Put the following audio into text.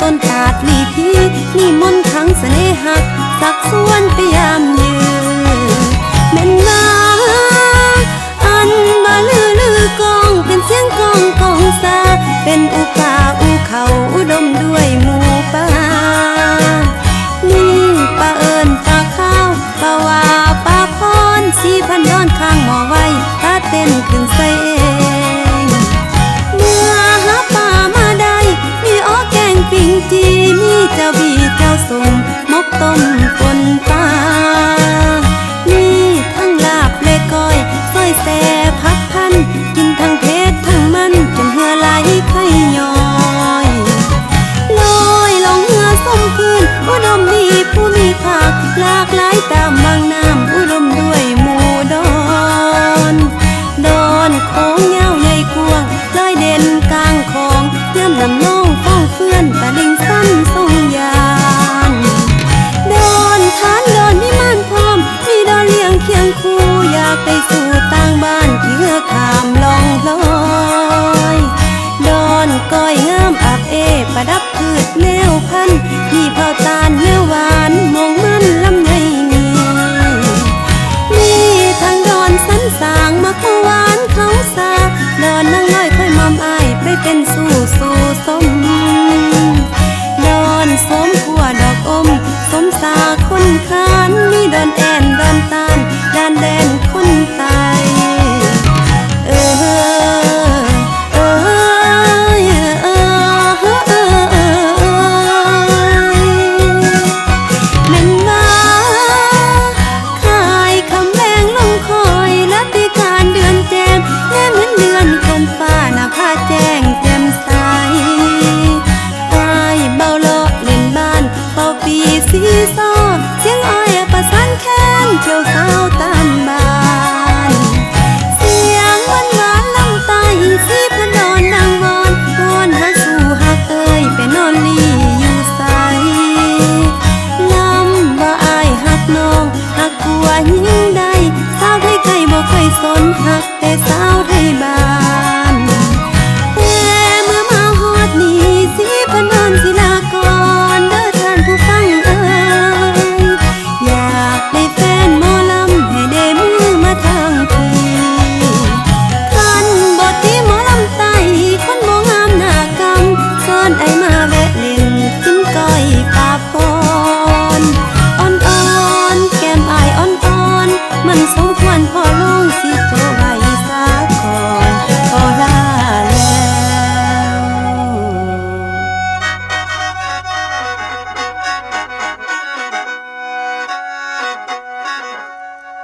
ต้นกาดลีพีนี่มนขังเสน่หัก สักส่วนไปยามยืนแม่นมาอันบาลือลือกอง เป็นเสียงกองกองซา เป็นอุปาอุเขาอุดมด้วยหมูป่านี่ปลาเอิญปลาข้าวปลาวาปลาพรสีพันดอนข้างหมอไว้ถ้าเต้นขึ้นใส 练坐姿